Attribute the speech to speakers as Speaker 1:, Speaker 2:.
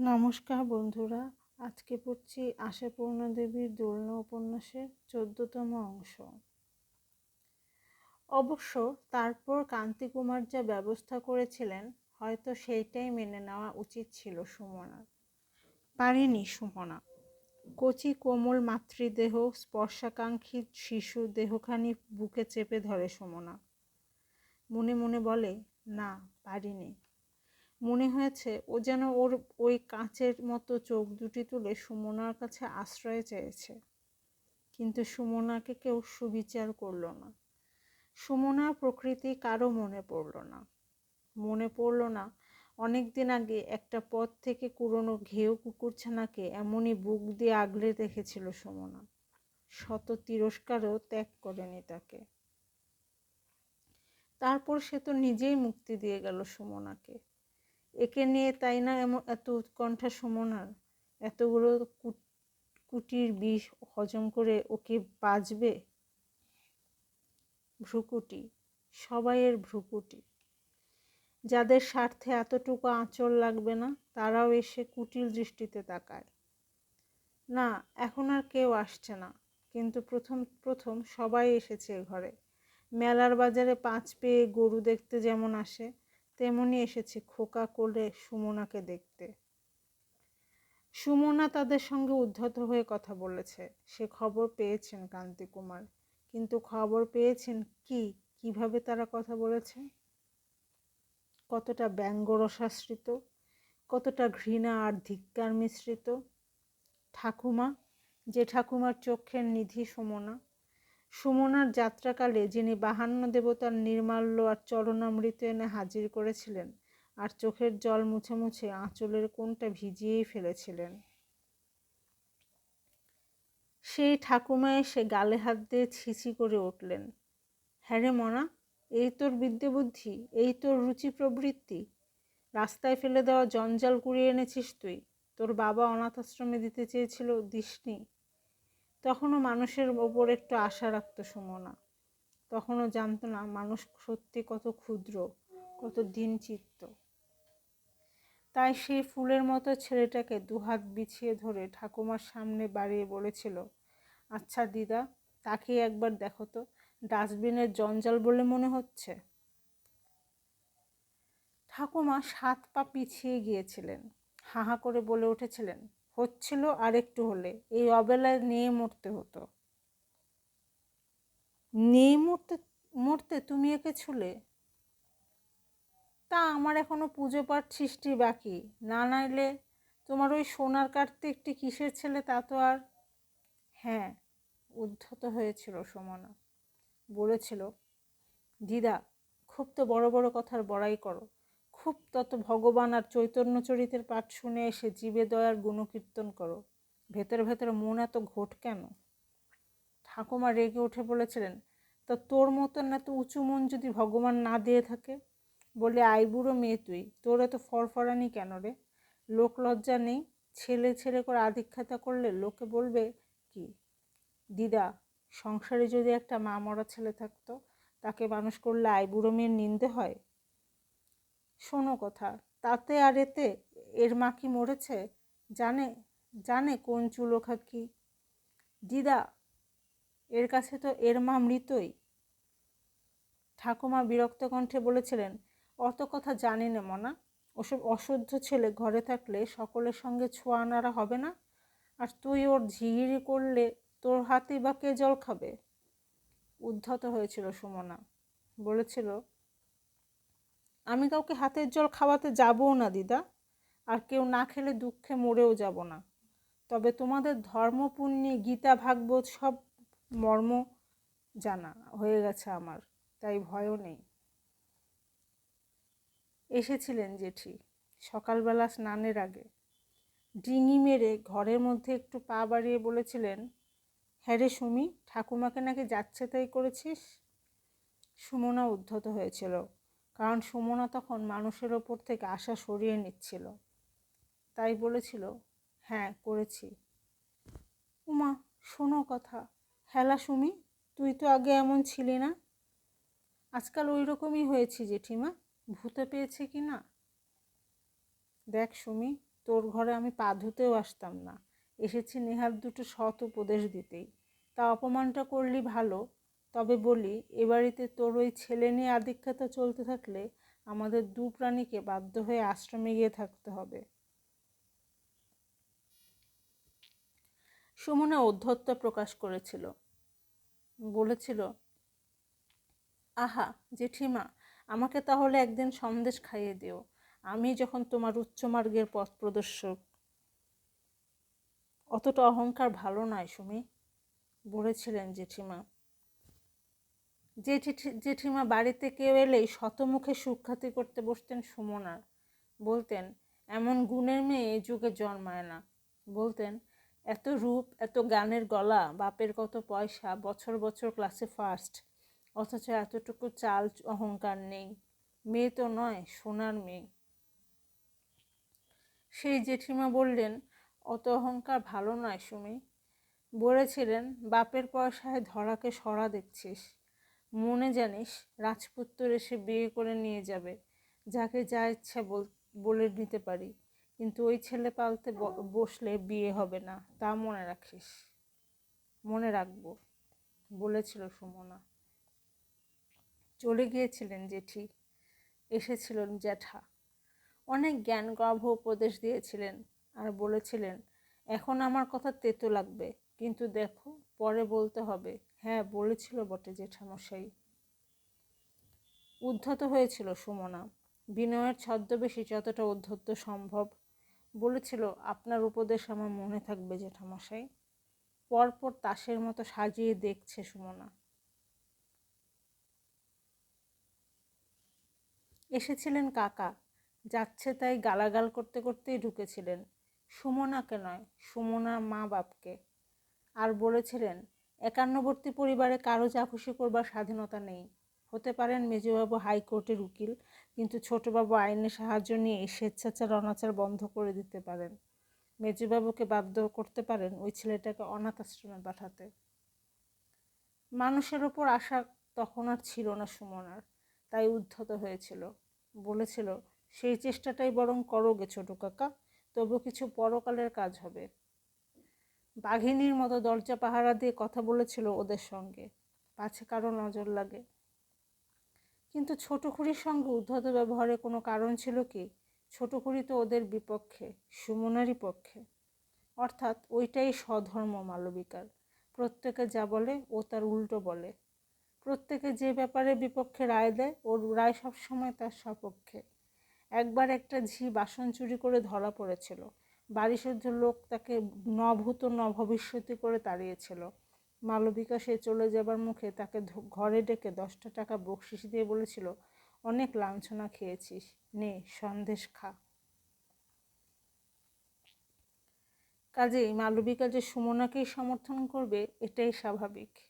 Speaker 1: নমস্কার বন্ধুরা, আজকে পড়ছি আশাপূর্ণা দেবীর দোলনা উপন্যাসের চোদ্দতম অংশ। অবশ্য তারপর কান্তিকুমার যা ব্যবস্থা করেছিলেন, হয়তো সেইটাই মেনে নেওয়া উচিত ছিল সুমনার পারেনি সুমনা। কচি কোমল মাতৃদেহ স্পর্শাকাঙ্ক্ষী শিশু দেহখানি বুকে চেপে ধরে সুমনা। মনে মনে বলে, না, পারিনি। মনে হয়েছে ও যেন ওর ওই কাঁচের মতো চোখ দুটি তুলে সুমনার কাছে আশ্রয় চেয়েছে। কিন্তু সুমনাকে কেউ সুবিচার করল না। সুমনার প্রকৃতি কারও মনে পড়ল না। মনে পড়ল না, অনেক দিন আগে একটা পথ থেকে কুড়োনো ঘেউ কুকুরছানাকে এমনই বুক দিয়ে আগলে রেখেছিল সুমনা। শত তিরস্কারও ত্যাগ করেনি তাকে। তারপর সে তো নিজেই মুক্তি দিয়ে গেল সুমনাকে। একে নিয়ে তাই না এমন এত উৎকণ্ঠা সুমনার এতগুলো কুটির বিষ হজম করে ওকে বাঁচবে ভ্রুকুটি, সবাইয়ের ভ্রুকুটি। যাদের স্বার্থে এতটুকু আঁচল লাগবে না, তারাও এসে কুটিল দৃষ্টিতে তাকায়। না, এখন আর কেউ আসছে না, কিন্তু প্রথম প্রথম সবাই এসেছে ঘরে। মেলার বাজারে পাঁচ পেয়ে গরু দেখতে যেমন আসে তেমনি এসেছে খোকা কোলে সুমনাকে দেখতে। সুমনা তাদের সঙ্গে উদ্ধত হয়ে কথা বলেছে। সে খবর পেয়েছেন কান্তিকুমার কিন্তু খবর পেয়েছেন কি? কীভাবে তারা কথা বলেছে? কতটা ব্যঙ্গ রসাশ্রিত কতটা ঘৃণা আর ধিক্কার মিশ্রিত? ঠাকুমা, যে ঠাকুমার চোখের নিধি সুমনা সুমনার যাত্রাকালে যিনি বাহান্ন দেবতার নির্মাল্য আর চরণামৃত এনে হাজির করেছিলেন, আর চোখের জল মুছে মুছে আঁচলের কোনটা ভিজিয়েই ফেলেছিলেন। সেই ঠাকুমা এসে গালে হাত দিয়ে ছিছি করে উঠলেন। হ্যাঁ রে মনা, এই তোর বিদ্যে বুদ্ধি এই তোর রুচি প্রবৃত্তি, রাস্তায় ফেলে দেওয়া জঞ্জাল কুড়িয়ে এনেছিস তুই। তোর বাবা অনাথ আশ্রমে দিতে চেয়েছিল দিসনি তখনও মানুষের ওপর একটু আশা রাখতো সুমনা। তখনও জানতো না, মানুষ সত্যি কত ক্ষুদ্র, কত দিন চিত্ত। তাই সেই ফুলের মতো ছেলেটাকে দুহাত বিছিয়ে ধরে ঠাকুমার সামনে বাড়িয়ে বলেছিল আচ্ছা দিদা তাকে একবার দেখো তো, ডাস্টবিনের জঞ্জাল বলে মনে হচ্ছে? ঠাকুমা সাত পা পিছিয়ে গিয়েছিলেন, হাহা করে বলে উঠেছিলেন হচ্ছিল আর একটু হলে। এই অবেলায় নিয়ে মরতে হতো। নিয়ে মরতে মরতে তুমি একে ছুলে? তা আমার এখনও পুজো পাঠ সৃষ্টি বাকি। না নাইলে তোমার ওই সোনার কাটতে একটি কিসের ছেলে তা তো আর? হ্যাঁ উদ্ধত হয়েছিল সমানা। বলেছিল, দিদা, খুব তো বড় বড় কথার বড়াই করো। খুব তত ভগবান আর চৈতন্য চরিতের পাঠ শুনে এসে জীবে দয়ার গুণকীর্তন করো। ভেতরে ভেতরে মন এত ঘোট কেন? ঠাকুমা রেগে উঠে বলেছিলেন, তা তোর মতন এত উঁচু মন যদি ভগবান না দিয়ে থাকে? বলে আইবুড়ো মেয়ে তুই, তোর এত ফরফরানি কেন রে? লোক লজ্জা নেই, ছেলে ছেলে করে আধিক্ষাতা করলে লোকে বলবে কি? দিদা, সংসারে যদি একটা মা মরা ছেলে থাকতো, তাকে মানুষ করলে আইবুড়ো মেয়ের নিন্দে হয়? শোনো কথা, তাতে আর এতে এর মা কি মরেছে? জানে জানে কোন চুলো খাকি দিদা, এর কাছে তো এর মা মৃতই। ঠাকুমা বিরক্ত কণ্ঠে বলেছিলেন, অত কথা জানি না মনা, ওসব অশুদ্ধ ছেলে ঘরে থাকলে সকলের সঙ্গে ছোঁয়া নাড়া হবে না? আর তুই ওর ঝিগিরি করলে তোর হাতেই বা কে জল খাবে? উদ্ধত হয়েছিল সুমনা। বলেছিল আমি কাউকে হাতের জল খাওয়াতে যাবও না, দিদা। আর কেউ না খেলে দুঃখে মরেও যাব না। তবে তোমাদের ধর্মপুণ্যে গীতা, ভাগবত সব মর্ম জানা হয়ে গেছে আমার, তাই ভয়ও নেই। এসেছিলেন জেঠি সকালবেলা স্নানের আগে। ডিঙি মেরে ঘরের মধ্যে একটু পা বাড়িয়ে বলেছিলেন হ্যাঁ রে সুমি, ঠাকুমাকে নাকি যাচ্ছে তাই করেছিস? সুমনা উদ্ধত হয়েছিল। কারণ সুমনা তখন মানুষের ওপর থেকে আশা সরিয়ে নিচ্ছিল। তাই বলেছিল হ্যাঁ করেছি। উমা, শোনো কথা। হেলা সুমি, তুই তো আগে এমন ছিলি না? আজকাল ওই রকমই হয়েছি, জেঠিমা। ভূতে পেয়েছে কি না? দেখ সুমি, তোর ঘরে আমি পা ধুতেও আসতাম না। এসেছি নেহার দুটো সৎ উপদেশ দিতেই। তা অপমানটা করলি ভালো তবে বলি, এ বাড়িতে তোর ওই ছেলে নিয়ে আধিক্যতা চলতে থাকলে আমাদের দু প্রাণীকে বাধ্য হয়ে আশ্রমে গিয়ে থাকতে হবে। সুমনা অধ্যত্ত প্রকাশ করেছিল। বলেছিল, আহা, জেঠিমা, আমাকে তাহলে একদিন সন্দেশ খাইয়ে দিও। আমি যখন তোমার উচ্চমার্গের পথ প্রদর্শক অতটা অহংকার ভালো নয় সুমি, বলেছিলেন জেঠিমা। যে জেঠিমা বাড়িতে কেউ এলেই শতমুখে সুখ্যাতি করতে বসতেন সুমনার বলতেন, এমন গুণের মেয়ে এ যুগে জন্মায় না। বলতেন, এত রূপ, এত গানের গলা, বাপের কত পয়সা, বছর বছর ক্লাসে ফার্স্ট অথচ এতটুকু চাল, অহংকার নেই। মেয়ে তো নয়, সোনার মেয়ে। সেই জেঠিমা বললেন, অত অহংকার ভালো নয় সুমি। বলেছিলেন, বাপের পয়সায় ধরাকে সরা দেখছিস। মনে জানিস রাজপুত্র এসে বিয়ে করে নিয়ে যাবে। যাকে যা ইচ্ছা বলে নিতে পারি। কিন্তু ওই ছেলে পালতে বসলে বিয়ে হবে না, তা মনে রাখিস। মনে রাখব, বলেছিল সুমনা। চলে গিয়েছিলেন জেঠি, এসেছিলেন জ্যাঠা। অনেক জ্ঞান গর্ভ উপদেশ দিয়েছিলেন আর বলেছিলেন, এখন আমার কথা তেতো লাগবে, কিন্তু দেখো, পরে বলতে হবে। হ্যাঁ বলেছিল বটে জেঠামশাই। উদ্ধত হয়েছিল সুমনা। বিনয়ের ছদ্মবেশী যতটা উদ্ধত সম্ভব বলেছিল, আপনার উপদেশ আমার মনে থাকবে জেঠামশাই। পরপর তাসের মতো সাজিয়ে দেখছে সুমনা। এসেছিলেন কাকা। যাচ্ছে তাই গালাগাল করতে করতেই ঢুকেছিলেন। সুমনাকে নয়, সুমনার মা বাপকে আর বলেছিলেন একান্নবর্তী পরিবারে কারও যা খুশি করবার স্বাধীনতা নেই। হতে পারেন মেজবাবু হাইকোর্টের উকিল, কিন্তু ছোটবাবু আইনের সাহায্য নিয়ে স্বেচ্ছাচার, অনাচার বন্ধ করে দিতে পারেন। মেজবাবুকে বাধ্য করতে পারেন ওই ছেলেটাকে অনাথ আশ্রমে পাঠাতে। মানুষের ওপর আশা তখন আর ছিল না সুমনার, তাই উদ্ধত হয়েছিল। বলেছিল, সেই চেষ্টাটাই বরং করো গে ছোটো কাকা, তবু কিছু পরকালের কাজ হবে। বাঘিনীর মতো দরজা পাহারা দিয়ে কথা বলেছিল ওদের সঙ্গে। পাছে কারও নজর লাগে। কিন্তু ছোট খুঁড়ির সঙ্গে উদ্ধত ব্যবহারে কোনো কারণ ছিল কি? ছোট খুঁড়ি তো ওদের বিপক্ষে, সুমনারই পক্ষে। অর্থাৎ ওইটাই স্বধর্ম মালবিকার। প্রত্যেকে যা বলে, ও তার উল্টো বলে। প্রত্যেকে যে ব্যাপারে বিপক্ষে রায় দেয়, ওর রায় সবসময় তার সপক্ষে। একবার একটা ঝি বাসন চুরি করে ধরা পড়েছিল। বাড়িশুদ্ধ লোক তাকে নভূত ন নভবিষ্যতি করে তাড়িয়েছিল। মালবিকা সে চলে যাবার মুখে তাকে ঘরে ডেকে দশটা টাকা বকশিস দিয়ে বলেছিল, অনেক লাঞ্ছনা খেয়েছিস, নে, সন্দেশ খা। কাজেই মালবিকা যে সুমনাকেই সমর্থন করবে, এটাই স্বাভাবিক।